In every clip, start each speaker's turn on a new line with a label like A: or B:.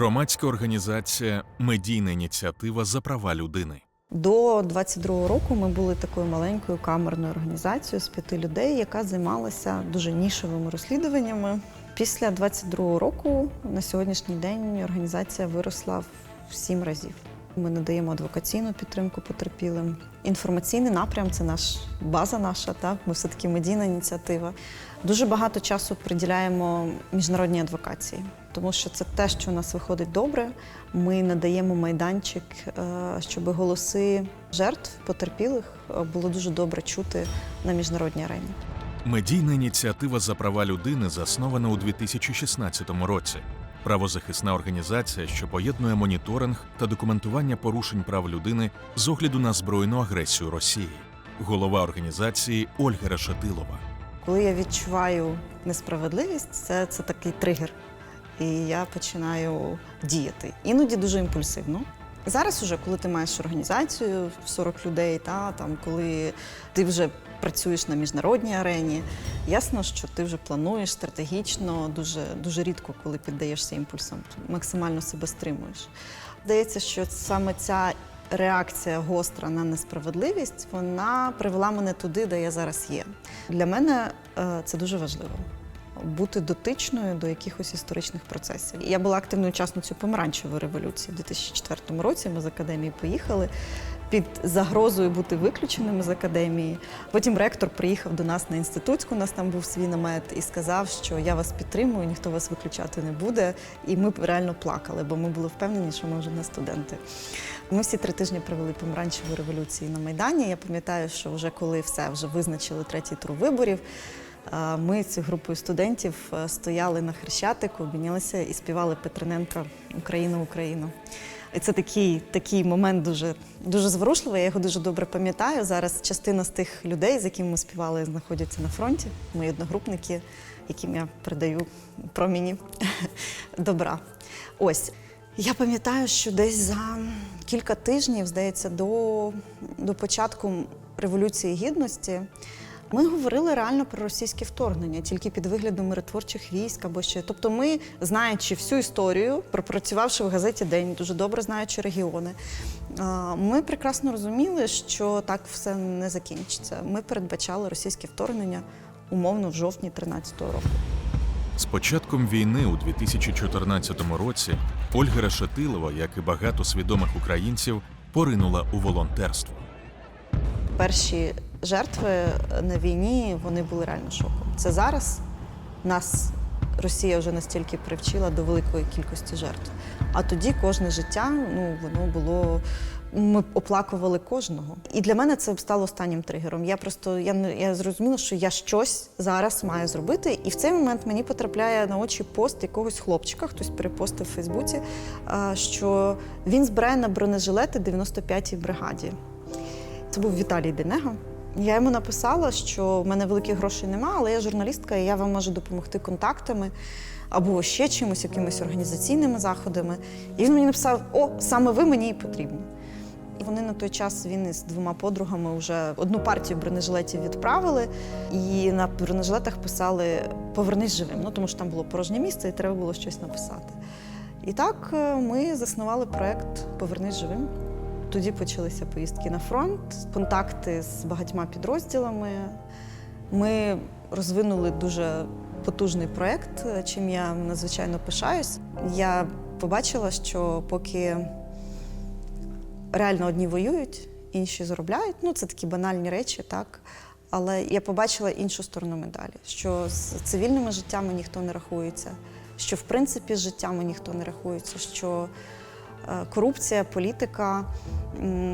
A: Громадська організація Медійна ініціатива за права людини.
B: До 22-го року ми були такою маленькою камерною організацією з п'яти людей, яка займалася дуже нішевими розслідуваннями. Після 22-го року на сьогоднішній день організація виросла в сім разів. Ми надаємо адвокаційну підтримку потерпілим. Інформаційний напрям це наш база наша. Так, ми все таки медійна ініціатива. Дуже багато часу приділяємо міжнародній адвокації, тому що це те, що у нас виходить добре. Ми надаємо майданчик, е, щоб голоси жертв потерпілих е, було дуже добре чути на міжнародній арені.
A: Медійна ініціатива за права людини заснована у 2016 році. Правозахисна організація, що поєднує моніторинг та документування порушень прав людини з огляду на збройну агресію Росії. Голова організації Ольга Решетилова.
B: Коли я відчуваю несправедливість, це, це такий тригер. І я починаю діяти. Іноді дуже імпульсивно. Зараз, уже, коли ти маєш організацію в 40 людей, та, там, коли ти вже працюєш на міжнародній арені, ясно, що ти вже плануєш стратегічно, дуже, дуже рідко, коли піддаєшся імпульсам, максимально себе стримуєш. Здається, що саме ця реакція гостра на несправедливість, вона привела мене туди, де я зараз є. Для мене е, це дуже важливо. Бути дотичною до якихось історичних процесів. Я була активною учасницею помаранчевої революції в 2004 році. Ми з академії поїхали під загрозою бути виключеними з академії. Потім ректор приїхав до нас на інститутську, у нас там був свій намет, і сказав, що я вас підтримую, ніхто вас виключати не буде. І ми реально плакали, бо ми були впевнені, що ми вже не студенти. Ми всі три тижні провели помаранчевої революції на Майдані. Я пам'ятаю, що вже коли все вже визначили третій тур виборів. Ми цією групою студентів е, стояли на хрещатику, обмінялися і співали Петрененка Україна, Україна. І це такий, такий момент дуже, дуже зворушливий. Я його дуже добре пам'ятаю. Зараз частина з тих людей, з якими ми співали, знаходяться на фронті. Мої одногрупники, яким я передаю проміні добра. Ось. Я пам'ятаю, що десь за кілька тижнів, здається, до, до початку Революції Гідності ми говорили реально про російське вторгнення, тільки під виглядом миротворчих військ або ще. Тобто, ми, знаючи всю історію, пропрацювавши в газеті День, дуже добре знаючи регіони, ми прекрасно розуміли, що так все не закінчиться. Ми передбачали російське вторгнення умовно в жовтні 2013 року.
A: З початком війни у 2014 році Ольга Решетилова, як і багато свідомих українців, поринула у волонтерство.
B: перші жертви на війні вони були реально шоком. Це зараз нас Росія вже настільки привчила до великої кількості жертв. А тоді кожне життя ну воно було. Ми оплакували кожного. І для мене це стало останнім тригером. Я просто я я зрозуміла, що я щось зараз маю зробити. І в цей момент мені потрапляє на очі пост якогось хлопчика, хтось перепостив в Фейсбуці, що він збирає на бронежилети 95-й бригаді. Це був Віталій Денега. Я йому написала, що в мене великих грошей немає, але я журналістка, і я вам можу допомогти контактами або ще чимось, якимись організаційними заходами. І він мені написав: О, саме ви мені і потрібні. І вони на той час він із двома подругами вже одну партію бронежилетів відправили, і на бронежилетах писали Повернись живим. Ну тому що там було порожнє місце, і треба було щось написати. І так е, ми заснували проект Повернись живим. Тоді почалися поїздки на фронт, контакти з багатьма підрозділами. Ми розвинули дуже потужний проєкт, чим я надзвичайно пишаюсь. Я побачила, що поки реально одні воюють, інші заробляють. Ну, це такі банальні речі, так. Але я побачила іншу сторону медалі, що з цивільними життями ніхто не рахується, що в принципі з життями ніхто не рахується, що корупція, політика,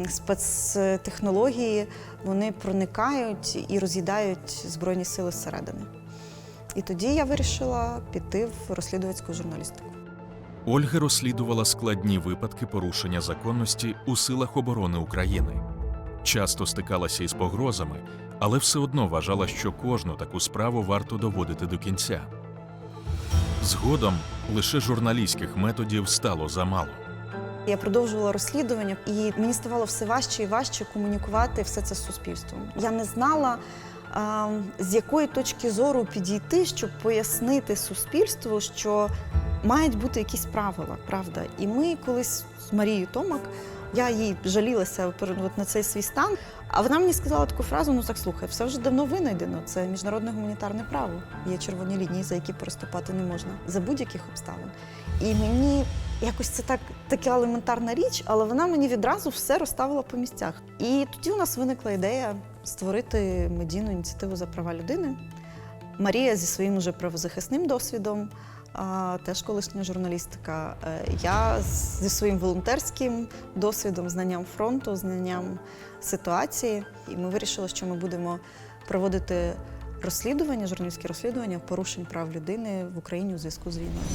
B: спецтехнології вони проникають і роз'їдають Збройні сили зсередини. І тоді я вирішила піти в розслідувацьку журналістику.
A: Ольга розслідувала складні випадки порушення законності у силах оборони України. Часто стикалася із погрозами, але все одно вважала, що кожну таку справу варто доводити до кінця. Згодом лише журналістських методів стало замало.
B: Я продовжувала розслідування, і мені ставало все важче і важче комунікувати все це з суспільством. Я не знала, з якої точки зору підійти, щоб пояснити суспільству, що мають бути якісь правила, правда. І ми колись з Марією Томак, я їй жалілася от на цей свій стан. А вона мені сказала таку фразу: ну так слухай, все вже давно винайдено. Це міжнародне гуманітарне право. Є червоні лінії, за які переступати не можна за будь-яких обставин. І мені якось це так така елементарна річ, але вона мені відразу все розставила по місцях. І тоді у нас виникла ідея створити медійну ініціативу за права людини. Марія зі своїм уже правозахисним досвідом, теж колишня журналістика. Е, Я зі своїм волонтерським досвідом, знанням фронту, знанням ситуації. І ми вирішили, що ми будемо проводити розслідування, журналістські розслідування порушень прав людини в Україні у зв'язку з війною.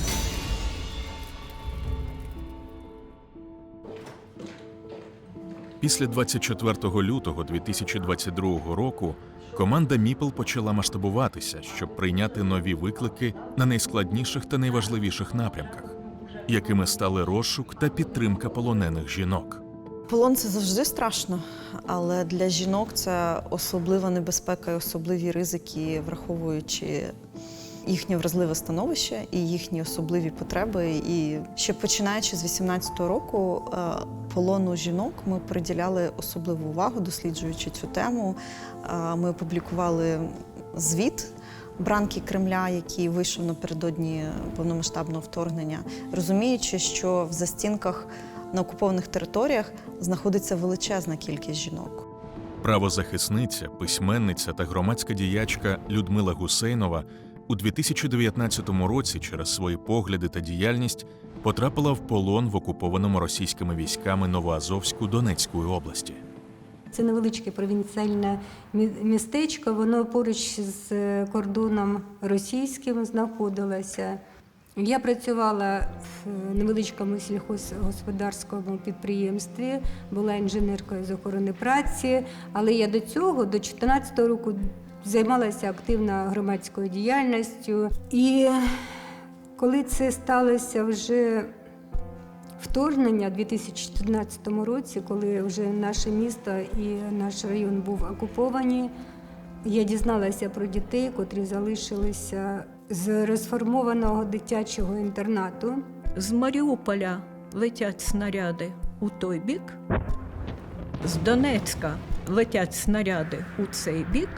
A: Після 24 лютого 2022 року команда Міпл почала масштабуватися, щоб прийняти нові виклики на найскладніших та найважливіших напрямках, якими стали розшук та підтримка полонених жінок.
B: Полон це завжди страшно, але для жінок це особлива небезпека і особливі ризики, враховуючи їхнє вразливе становище і їхні особливі потреби. І ще починаючи з 18-го року е, полону жінок ми приділяли особливу увагу, досліджуючи цю тему. Е, Ми опублікували звіт. Бранки Кремля, який вийшов напередодні повномасштабного вторгнення, розуміючи, що в застінках на окупованих територіях знаходиться величезна кількість жінок.
A: Правозахисниця, письменниця та громадська діячка Людмила Гусейнова у 2019 році через свої погляди та діяльність потрапила в полон в окупованому російськими військами Новоазовську Донецької області.
C: Це невеличке провінціальне містечко. Воно поруч з е, кордоном російським знаходилося. Я працювала в невеличкому сільхозгосподарському підприємстві, була інженеркою з охорони праці, але я до цього, до 2014 року, займалася активно громадською діяльністю. І коли це сталося вже вторгнення у 2014 році, коли вже наше місто і наш район був окуповані, я дізналася про дітей, котрі залишилися з розформованого дитячого інтернату.
D: З Маріуполя летять снаряди у той бік, з Донецька летять снаряди у цей бік,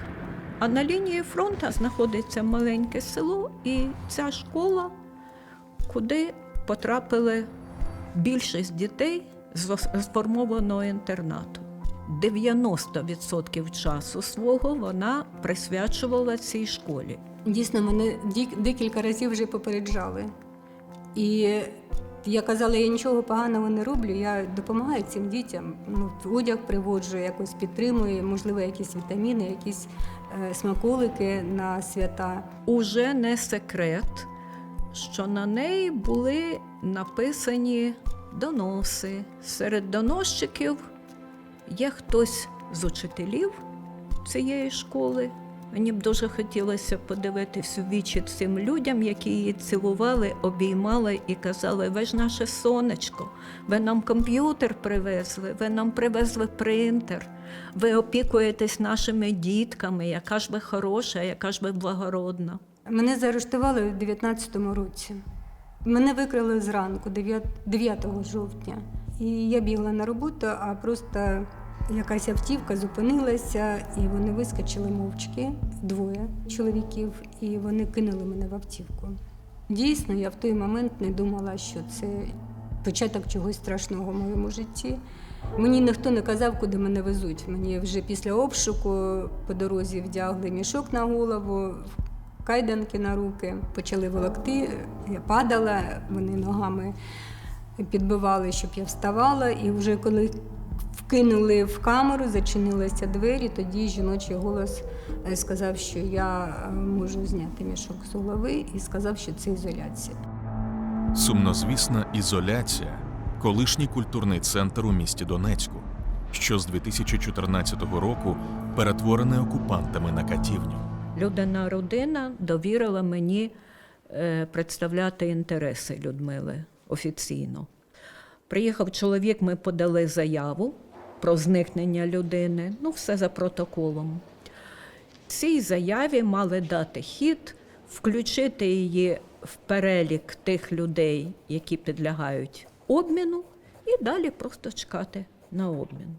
D: а на лінії фронту знаходиться маленьке село і ця школа, куди потрапили більшість дітей з сформованого інтернату. 90% часу свого вона присвячувала цій школі.
C: Дійсно, мене декілька разів вже попереджали. І я казала, я нічого поганого не роблю, я допомагаю цим дітям. Ну, одяг приводжу, якось підтримую, можливо, якісь вітаміни, якісь е, смаколики на свята.
D: уже не секрет, що на неї були написані доноси. Серед доносчиків є хтось з учителів цієї школи. Мені б дуже хотілося подивитись у вічі цим людям, які її цілували, обіймали і казали: ви ж наше сонечко, ви нам комп'ютер привезли, ви нам привезли принтер, ви опікуєтесь нашими дітками, яка ж ви хороша, яка ж ви благородна.
C: Мене заарештували у 19-му році. Мене викрили зранку, 9 9 жовтня. І я бігла на роботу, а просто якась автівка зупинилася, і вони вискочили мовчки, двоє чоловіків, і вони кинули мене в автівку. Дійсно, я в той момент не думала, що це початок чогось страшного в моєму житті. Мені ніхто не казав, куди мене везуть. Мені вже після обшуку по дорозі вдягли мішок на голову, кайданки на руки, почали волокти. Я падала, вони ногами підбивали, щоб я вставала. І вже коли вкинули в камеру, зачинилися двері, тоді жіночий голос е, сказав, що я е, можу зняти мішок з голови, і сказав, що це ізоляція.
A: Сумнозвісна ізоляція колишній культурний центр у місті Донецьку, що з 2014 року перетворений окупантами на катівню.
D: Людина родина довірила мені е, представляти інтереси Людмили офіційно. Приїхав чоловік, ми подали заяву про зникнення людини, ну, все за протоколом. Цій заяві мали дати хід включити її в перелік тих людей, які підлягають обміну, і далі просто чекати на обмін.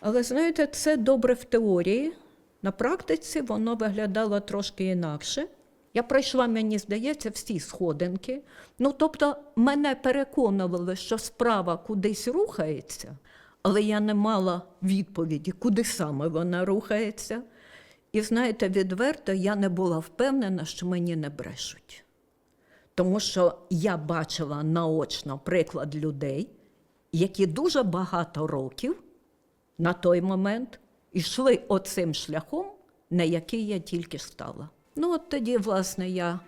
D: Але знаєте, це добре в теорії. На практиці воно виглядало трошки інакше. Я пройшла, мені здається, всі сходинки. Ну, тобто, мене переконували, що справа кудись рухається, але я не мала відповіді, куди саме вона рухається. І знаєте, відверто я не була впевнена, що мені не брешуть. Тому що я бачила наочно приклад людей, які дуже багато років на той момент йшли оцим шляхом, на який я тільки стала. Ну, от тоді, власне, я, е,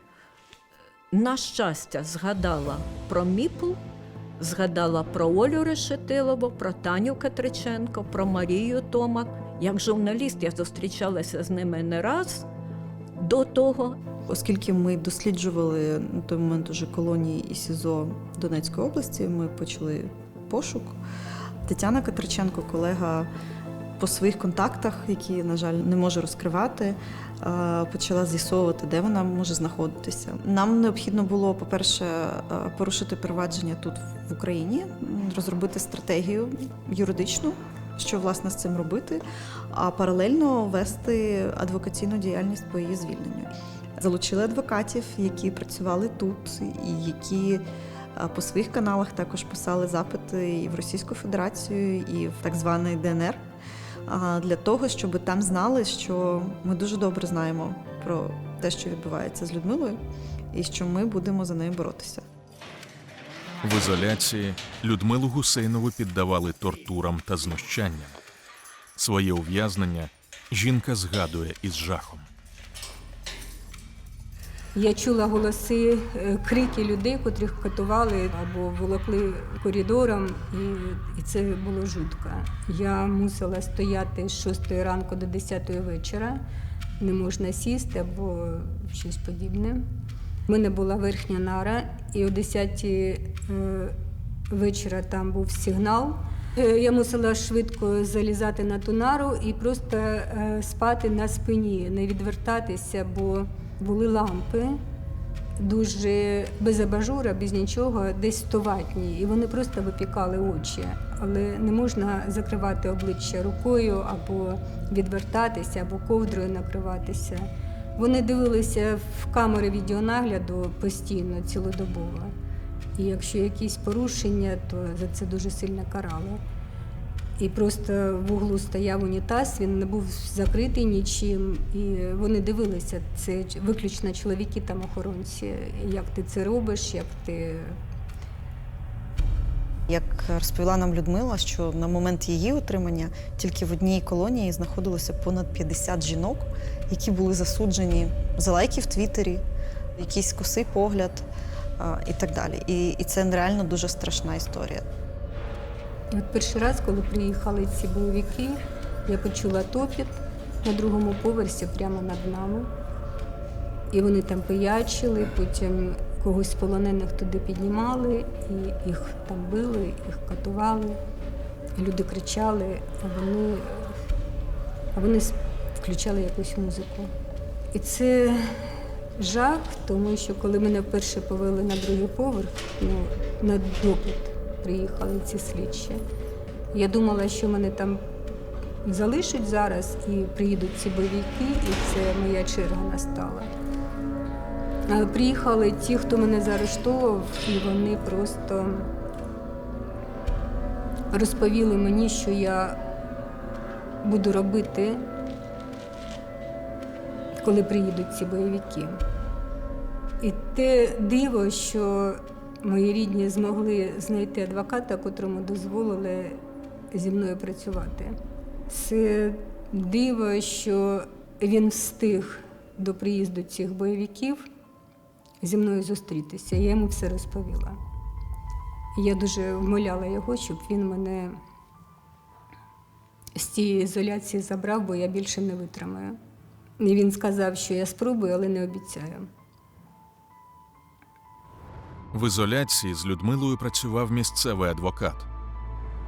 D: на щастя, згадала про Міпл, згадала про Олю Решетилову, про Таню Катриченко, про Марію Томак. Як журналіст я зустрічалася з ними не раз до того,
B: Оскільки ми досліджували на той момент уже колонії і СІЗО Донецької області, ми почали пошук. Тетяна Катриченко, колега по своїх контактах, які, на жаль, не може розкривати, е, почала з'ясовувати, де вона може знаходитися. Нам необхідно було, по-перше, е, порушити провадження тут в Україні, розробити стратегію юридичну, що власне з цим робити, а паралельно вести адвокаційну діяльність по її звільненню. Залучили адвокатів, які працювали тут, і які е, по своїх каналах також писали запити і в Російську Федерацію, і в так званий ДНР, для того, щоб там знали, що ми дуже добре знаємо про те, що відбувається з Людмилою, і що ми будемо за нею боротися.
A: В ізоляції Людмилу Гусейнову піддавали тортурам та знущанням. Своє ув'язнення жінка згадує із жахом.
C: Я чула голоси, е, крики людей, котрих катували або волокли коридором, і, це було жутко. Я мусила стояти з 6 ранку до 10 вечора. Не можна сісти або щось подібне. У мене була верхня нара, і о 10 е, вечора там був сигнал. Е, Я мусила швидко залізати на ту нару і просто спати на спині, не відвертатися, бо були лампи дуже без абажура, без нічого, десь 100 ватні, і вони просто випікали очі. Але не можна закривати обличчя рукою або відвертатися, або ковдрою накриватися. Вони дивилися в камери відеонагляду постійно, цілодобово. І якщо якісь порушення, то за це дуже сильно карали. І просто в углу стояв унітаз, він не був закритий нічим. І вони дивилися, це виключно чоловіки там охоронці. Як ти це робиш, як ти.
B: Як розповіла нам Людмила, що на момент її отримання тільки в одній колонії знаходилося понад 50 жінок, які були засуджені за лайки в Твіттері, якийсь косий погляд і так далі. І, і це реально дуже страшна історія.
C: От перший раз, коли приїхали ці бойовики, я почула топіт на другому поверсі прямо над нами. І вони там пиячили, потім когось полонених туди піднімали, і їх там били, їх катували. Люди кричали, а вони, а вони включали якусь музику. І це жах, тому що коли мене вперше повели на другий поверх, ну, на допит приїхали ці слідчі. Я думала, що мене там залишать зараз і приїдуть ці бойовики, і це моя черга настала. Приїхали ті, хто мене заарештовував, і вони просто розповіли мені, що я буду робити, коли приїдуть ці бойовики. І те диво, що мої рідні змогли знайти адвоката, котрому дозволили зі мною працювати. Це диво, що він встиг до приїзду цих бойовиків зі мною зустрітися. Я йому все розповіла. Я дуже вмоляла його, щоб він мене з цієї ізоляції забрав, бо я більше не витримаю. І він сказав, що я спробую, але не обіцяю.
A: В ізоляції з Людмилою працював місцевий адвокат.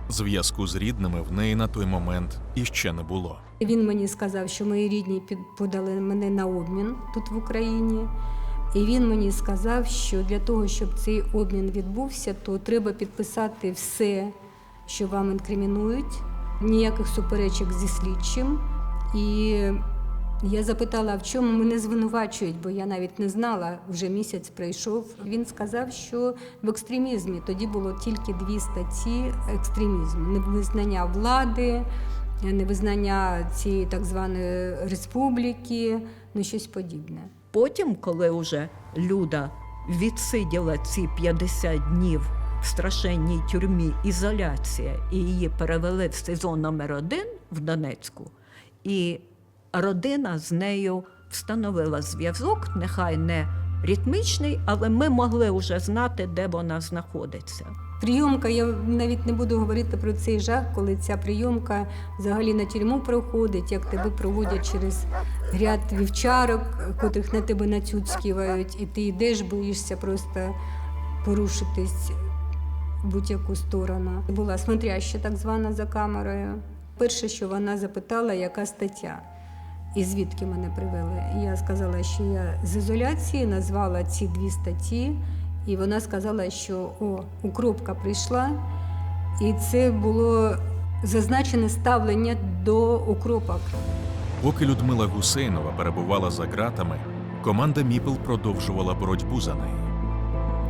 A: Зв'язку з рідними в неї на той момент іще не було.
C: Він мені сказав, що мої рідні подали мене на обмін тут в Україні. І він мені сказав, що для того, щоб цей обмін відбувся, то треба підписати все, що вам інкримінують, ніяких суперечок зі слідчим. І я запитала, в чому мене звинувачують, бо я навіть не знала, вже місяць пройшов. Він сказав, що в екстремізмі тоді було тільки дві статті екстремізму: невизнання влади, невизнання цієї так званої республіки, ну щось подібне.
D: Потім, коли вже Люда відсиділа ці 50 днів в страшенній тюрмі ізоляція, і її перевели в сезон номер один в Донецьку, і родина з нею встановила зв'язок, нехай не ритмічний, але ми могли вже знати, де вона знаходиться.
C: Прийомка, я навіть не буду говорити про цей жах, коли ця прийомка взагалі на тюрму проходить, як тебе проводять через ряд вівчарок, котрих на тебе нацюцьківають, і ти йдеш, боїшся просто порушитись в будь-яку сторону. Була смотряща так звана за камерою. Перше, що вона запитала, яка стаття. І звідки мене привели? Я сказала, що я з ізоляції назвала ці дві статті, і вона сказала, що о, укропка прийшла, і це було зазначене ставлення до укропок.
A: Поки Людмила Гусейнова перебувала за ґратами, команда Міпл продовжувала боротьбу за неї.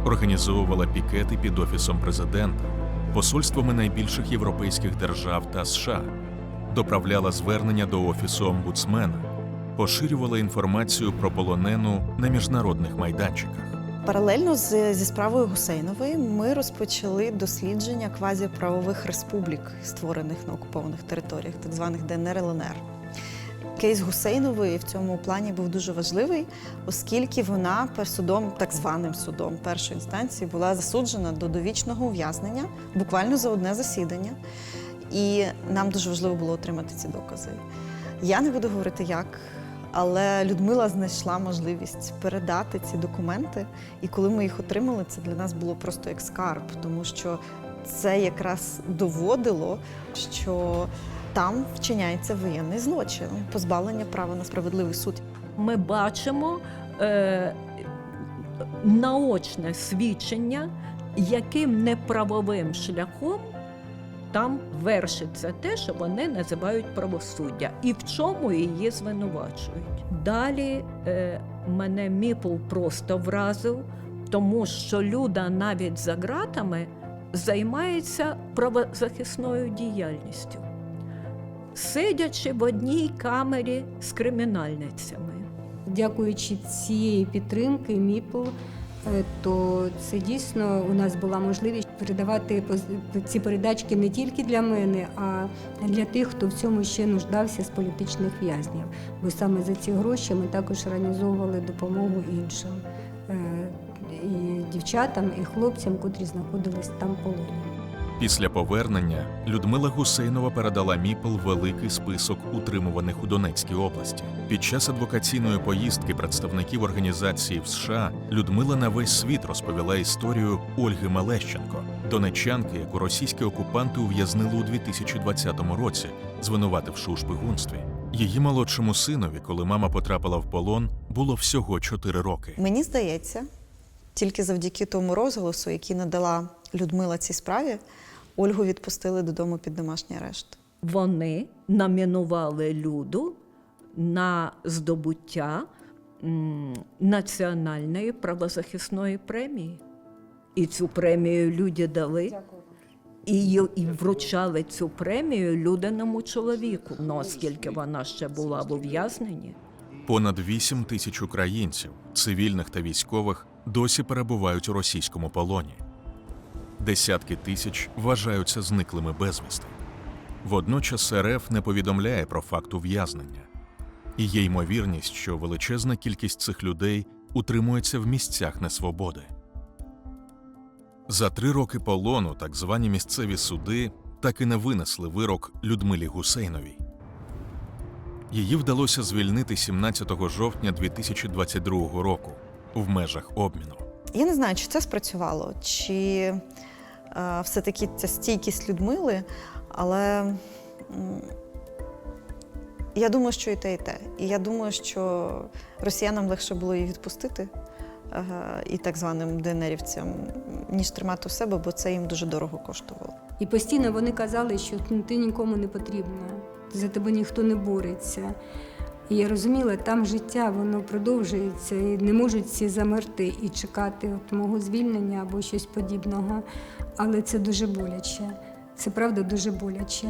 A: Організовувала пікети під офісом президента, посольствами найбільших європейських держав та США, доправляла звернення до офісу омбудсмена, поширювала інформацію про полонену на міжнародних майданчиках.
B: Паралельно з, зі справою Гусейнової ми розпочали дослідження квазіправових республік, створених на окупованих територіях, так званих ДНР ЛНР. Кейс Гусейнової в цьому плані був дуже важливий, оскільки вона судом, так званим судом першої інстанції, була засуджена до довічного ув'язнення буквально за одне засідання. І нам дуже важливо було отримати ці докази. Я не буду говорити як, але Людмила знайшла можливість передати ці документи. І коли ми їх отримали, це для нас було просто як скарб, тому що це якраз доводило, що там вчиняється воєнний злочин, позбавлення права на справедливий суд.
D: Ми бачимо е, наочне свідчення, яким неправовим шляхом там вершиться те, що вони називають правосуддя, і в чому її звинувачують. Далі е, мене Міпл просто вразив, тому що Люда навіть за ґратами займається правозахисною діяльністю, сидячи в одній камері з кримінальницями.
C: Дякуючи цієї підтримки МІПЛ, е, то це дійсно у нас була можливість передавати ці передачки не тільки для мене, а для тих, хто в цьому ще нуждався з політичних в'язнів. Бо саме за ці гроші ми також організовували допомогу іншим е, і дівчатам, і хлопцям, котрі знаходились там полоні.
A: Після повернення Людмила Гусейнова передала Міпл великий список утримуваних у Донецькій області. Під час адвокаційної поїздки представників організації в США Людмила на весь світ розповіла історію Ольги Малещенко, донеччанки, яку російські окупанти ув'язнили у 2020 році, звинувативши у шпигунстві. Її молодшому синові, коли мама потрапила в полон, було всього 4 роки.
B: Мені здається, тільки завдяки тому розголосу, який надала Людмила цій справі, Ольгу відпустили додому під домашній арешт.
D: вони номінували Люду на здобуття національної правозахисної премії. І цю премію люди дали. І, і вручали цю премію людиному чоловіку, ну, оскільки вона ще була в ув'язненні.
A: Понад 8 тисяч українців, цивільних та військових, досі перебувають у російському полоні. Десятки тисяч вважаються зниклими безвісти. Водночас РФ не повідомляє про факт ув'язнення. І є ймовірність, що величезна кількість цих людей утримується в місцях несвободи. За три роки полону так звані місцеві суди так і не винесли вирок Людмилі Гусейновій. Її вдалося звільнити 17 жовтня 2022 року в межах обміну.
B: Я не знаю, чи це спрацювало, чи е, все-таки ця стійкість Людмили, але Я думаю, що і те, і те. І я думаю, що росіянам легше було її відпустити і так званим ДНРівцям, ніж тримати у себе, бо це їм дуже дорого коштувало.
C: І постійно вони казали, що ну, ти нікому не потрібна, за тебе ніхто не бореться. І я розуміла, там життя воно продовжується, і не можуть всі замерти і чекати от мого звільнення або щось подібного. Але це дуже боляче. Це правда дуже боляче.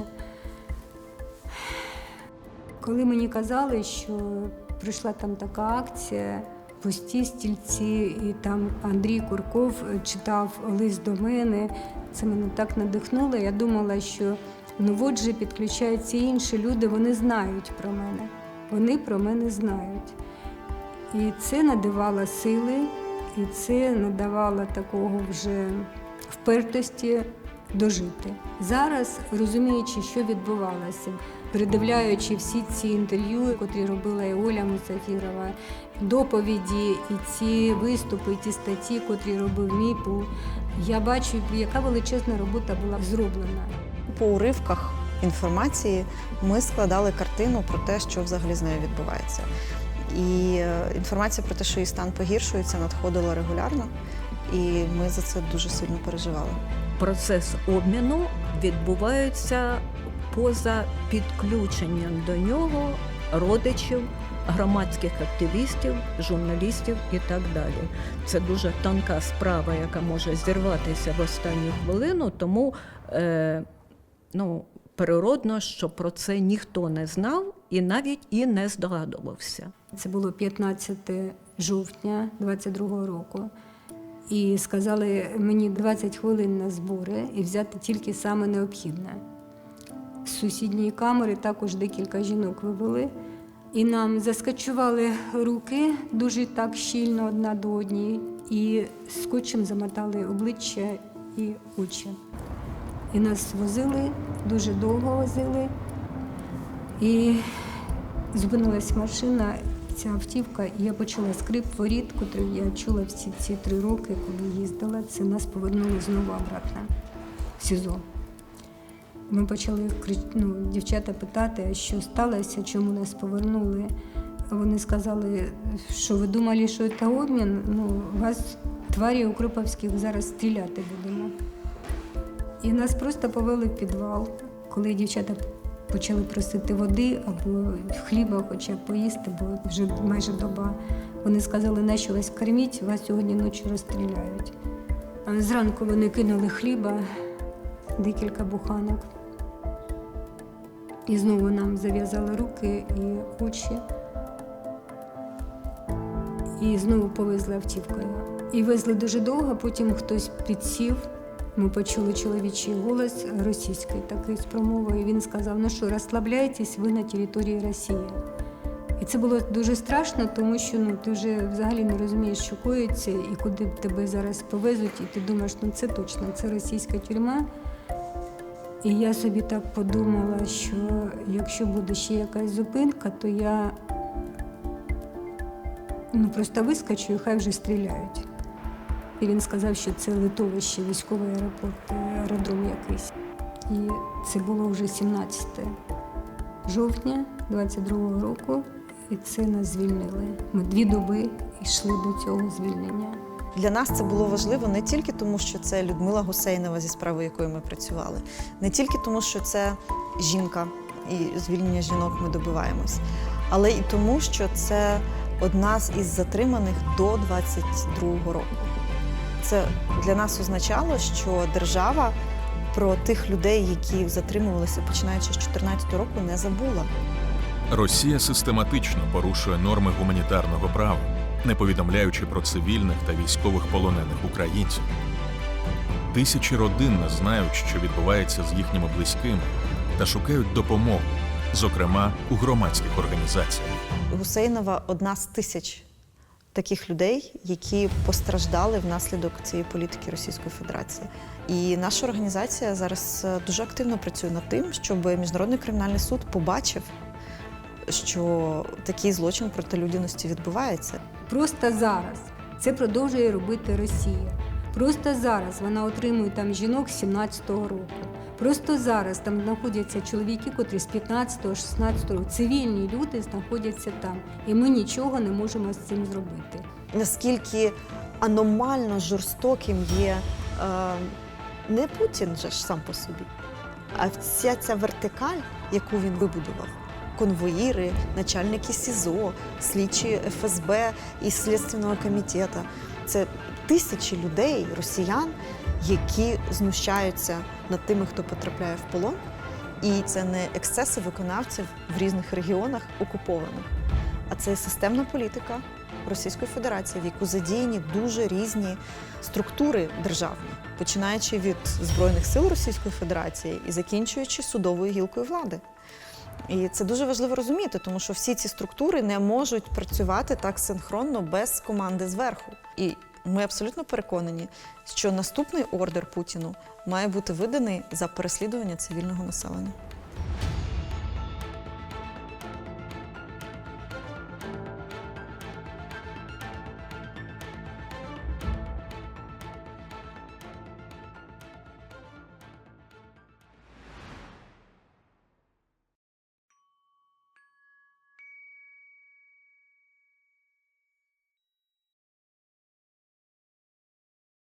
C: Коли мені казали, що прийшла там така акція, пусті стільці, і там Андрій Курков читав лист до мене, це мене так надихнуло. Я думала, що ну от же підключаються інші люди, вони знають про мене. Вони про мене знають. І це надавало сили, і це надавало такого вже впертості дожити. Зараз, розуміючи, що відбувалося, передивляючи всі ці інтерв'ю, котрі робила і Оля Мусафірова, доповіді, і ці виступи, і ті статті, котрі робив МІПУ, я бачу, яка величезна робота була зроблена.
B: По уривках інформації ми складали картину про те, що взагалі з нею відбувається. І е, інформація про те, що її стан погіршується, надходила регулярно, і ми за це дуже сильно переживали.
D: Процес обміну відбувається поза підключенням до нього родичів, громадських активістів, журналістів і так далі. Це дуже тонка справа, яка може зірватися в останню хвилину, тому е, ну, природно, що про це ніхто не знав і навіть і не здогадувався.
C: Це було 15 жовтня 22 року. І сказали мені 20 хвилин на збори і взяти тільки саме необхідне. З сусідньої камери також декілька жінок вивели. І нам заскачували руки дуже так щільно одна до однієї, і скотчем замотали обличчя і очі. І нас возили, дуже довго возили. І зупинилась машина, ця автівка, і я почула скрип воріт, котрий я чула всі ці три роки, коли їздила. Це нас повернули знову обратно в СІЗО. Ми почали ну, дівчата питати, що сталося, чому нас повернули. Вони сказали, що ви думали, що це обмін. Ну, вас тварі укроповських зараз стріляти будемо. І нас просто повели в підвал, коли дівчата почали просити води або хліба, хоча б поїсти, бо вже майже доба. Вони сказали, на що вас корміть, вас сьогодні ночі розстріляють. А зранку вони кинули хліба, декілька буханок. І знову нам зав'язали руки і очі. І знову повезли автівкою. І везли дуже довго, потім хтось підсів. Ми почули чоловічий голос російський такий з промовою. Він сказав: ну що, розслабляйтесь, ви на території Росії. І це було дуже страшно, тому що ну, ти вже взагалі не розумієш, що коїться і куди тебе зараз повезуть, і ти думаєш, ну це точно, це російська тюрма. І я собі так подумала, що якщо буде ще якась зупинка, то я ну, просто вискочу і хай вже стріляють. І він сказав, що це литовище, військовий аеропорт, аеродром якийсь. І це було вже 17 жовтня 22-го року, і це нас звільнили. Ми дві доби йшли до цього звільнення.
B: Для нас це було важливо не тільки тому, що це Людмила Гусейнова зі справою, якою ми працювали, не тільки тому, що це жінка і звільнення жінок ми добиваємось, але і тому, що це одна з із затриманих до 22-го року. Це для нас означало, що держава про тих людей, які затримувалися починаючи з 14 року, не забула.
A: Росія систематично порушує норми гуманітарного права, не повідомляючи про цивільних та військових полонених українців. Тисячі родин не знають, що відбувається з їхніми близькими, та шукають допомогу, зокрема у громадських організаціях.
B: Гусейнова одна з тисяч таких людей, які постраждали внаслідок цієї політики Російської Федерації. І наша організація зараз е, дуже активно працює над тим, щоб міжнародний кримінальний суд побачив, що такий злочин проти людяності відбувається.
C: Просто зараз це продовжує робити Росія. Просто зараз вона отримує там жінок з 17-го року. Просто зараз там знаходяться чоловіки, котрі з 15-16 року, цивільні люди знаходяться там, і ми нічого не можемо з цим зробити.
B: Наскільки аномально жорстоким є е, не Путін же ж сам по собі, а вся ця вертикаль, яку він вибудував. Конвоїри, начальники СІЗО, слідчі ФСБ і Слідственного комітету. Це тисячі людей, росіян, які знущаються над тими, хто потрапляє в полон. І це не ексцеси виконавців в різних регіонах окупованих, а це системна політика Російської Федерації, в яку задіяні дуже різні структури державні, починаючи від Збройних сил Російської Федерації і закінчуючи судовою гілкою влади. І це дуже важливо розуміти, тому що всі ці структури не можуть працювати так синхронно без команди зверху. І ми абсолютно переконані, що наступний ордер Путіну має бути виданий за переслідування цивільного населення.